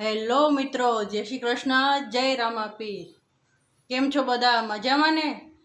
Hello મિત્રો જય શ્રી કૃષ્ણ જય રામાપીર. કેમ છો બધા? મજામાં ને?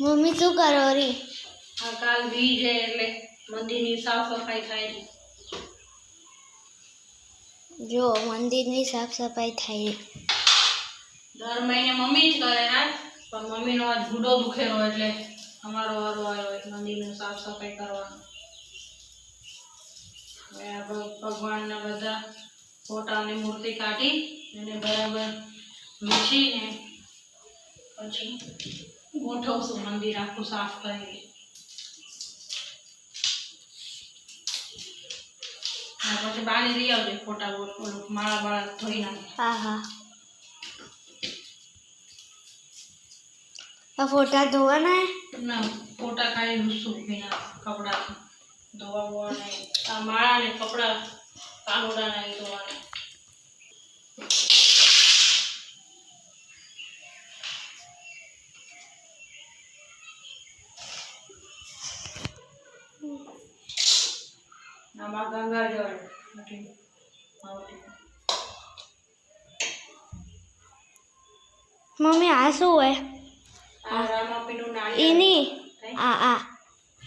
મમ્મી શું કરો રી? આ કાલ બીજ છે એટલે મંદિરની સાફ સફાઈ થાય જો મંદિરની સાફ સફાઈ થાય દર મહિને મમ્મી જ કરે ના પણ મમ્મીનો આજ ગુડો દુખેલો એટલે અમારો વારો આવ્યો એટલે મંદિરની સાફ સફાઈ કરવાનો ભગવાનના બધા ફોટાની મૂર્તિ કાઢી એને બરાબર લૂછીને પછી ગોઠવશું મંદિર આખું સાફ કરી પછી બાની લઈ આવજે ફોટા બોલ ઓલું માળા બાળા ધોઈ નાખે હા હા આ ફોટા ધોવાના હે? ના ફોટા કાઢી લૂસું ભીના કપડા ધોવા બોવા નહીં આ માળા ને કપડા કાનુડા નહીં ધોવાના નથી આવતી. મમ્મી આ શું હોય? આ રામાપીનું નાળિયેર એની? આ આ.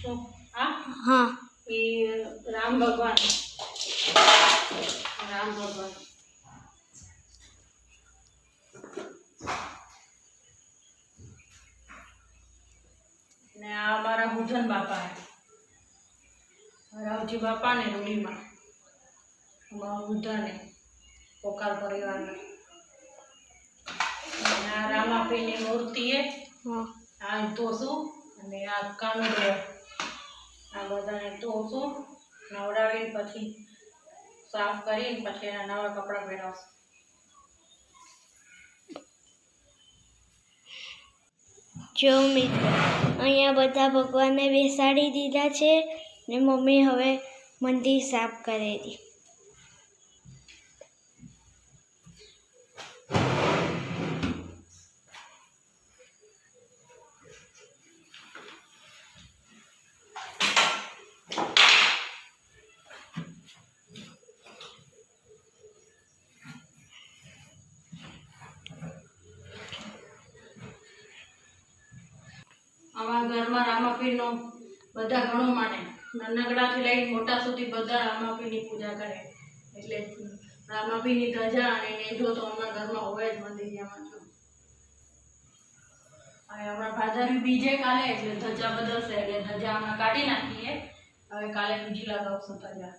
શું? આ? હા. એ રામ ભગવાન. રામ ભગવાન. ને આ અમારા હુજન બાપા રાવજી બાપા ને રૂડીમાં અમારા બુદ્ધને પોકાર પરિવારને. આ રામાપીની મૂર્તિ એ આ ધોશું અને આ કાનુડો આ બધાને ધોશું નવડાવીને પછી સાફ કરીને પછી એના નવા કપડાં પહેરાવશું. જો મિત્રો અહીંયા બધા ભગવાનને બેસાડી દીધા છે. ને મમ્મી હવે મંદિર સાફ કરે હતી આવા ઘરમાં રામાપીરનો બધા ગણો માટે નાનકડાથી લઈ મોટા સુધી બધા રામાપીરની પૂજા કરે. એટલે રામાપીરની ધજા અને નેજો તો અમારા ઘરમાં હોય જ મંદિરમાં જો. હવે હમણાં ભાદરવી બીજે કાલે, એટલે ધજા બદલશે એટલે ધજા હમણાં કાઢી નાખીએ. હવે કાલે બીજી લગાવશું ધજા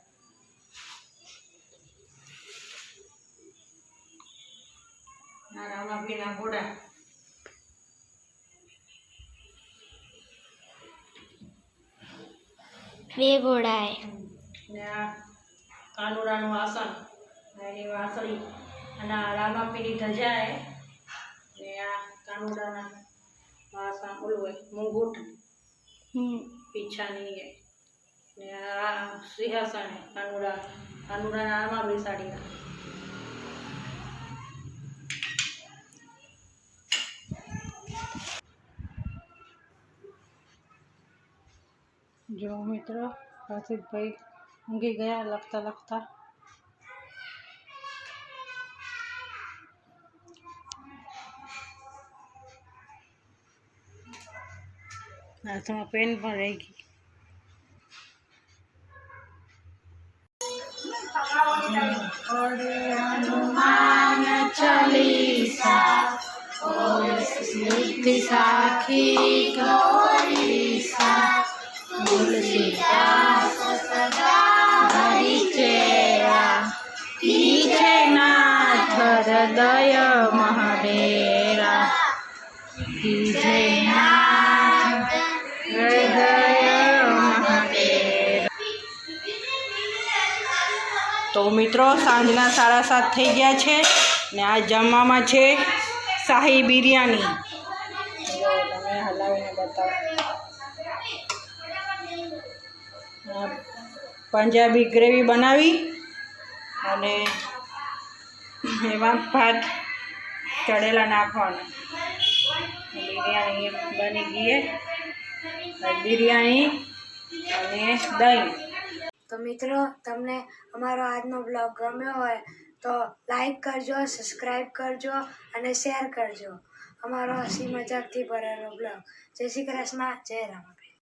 આ રામાપીરના ઘોડા. હે ને આ કાનુડાનું આસન એની વાસળી અને આ રામાપીની ધજા એ ને આ કાનુડાના વાસણ ઓલું હોય મુંગુટ પીછાની એ ને આ સિંહાસણ કાનુડા કાનુડાના આમાં બેસાડીને જો મિત્રો હર્ષિતભાઈ ઊંઘી ગયા લખતા લખતા હાથમાં પેન પણ રહી ગઈ ચાલીસા સાખી ગોરીસા નાથ હૃદય મહાવેરા જય નાથ હૃદય મહાવેરા તો મિત્રો, સાંજના સાડા સાત થઈ ગયા છે ને આ જમવામાં છે શાહી બિરયાની. બતાવો પંજાબી ગ્રેવી બનાવી અને એમાં ભાત ચડેલા નાખવાના. બિરયાની બની ગઈ બિરયાની અને દહીં. તો મિત્રો, તમને અમારો આજનો બ્લોગ ગમ્યો હોય તો લાઈક કરજો, સબસ્ક્રાઈબ કરજો અને શેર કરજો. અમારો હસી મજાકથી ભરેલો બ્લોગ. જય શ્રી કૃષ્ણ, જય રામ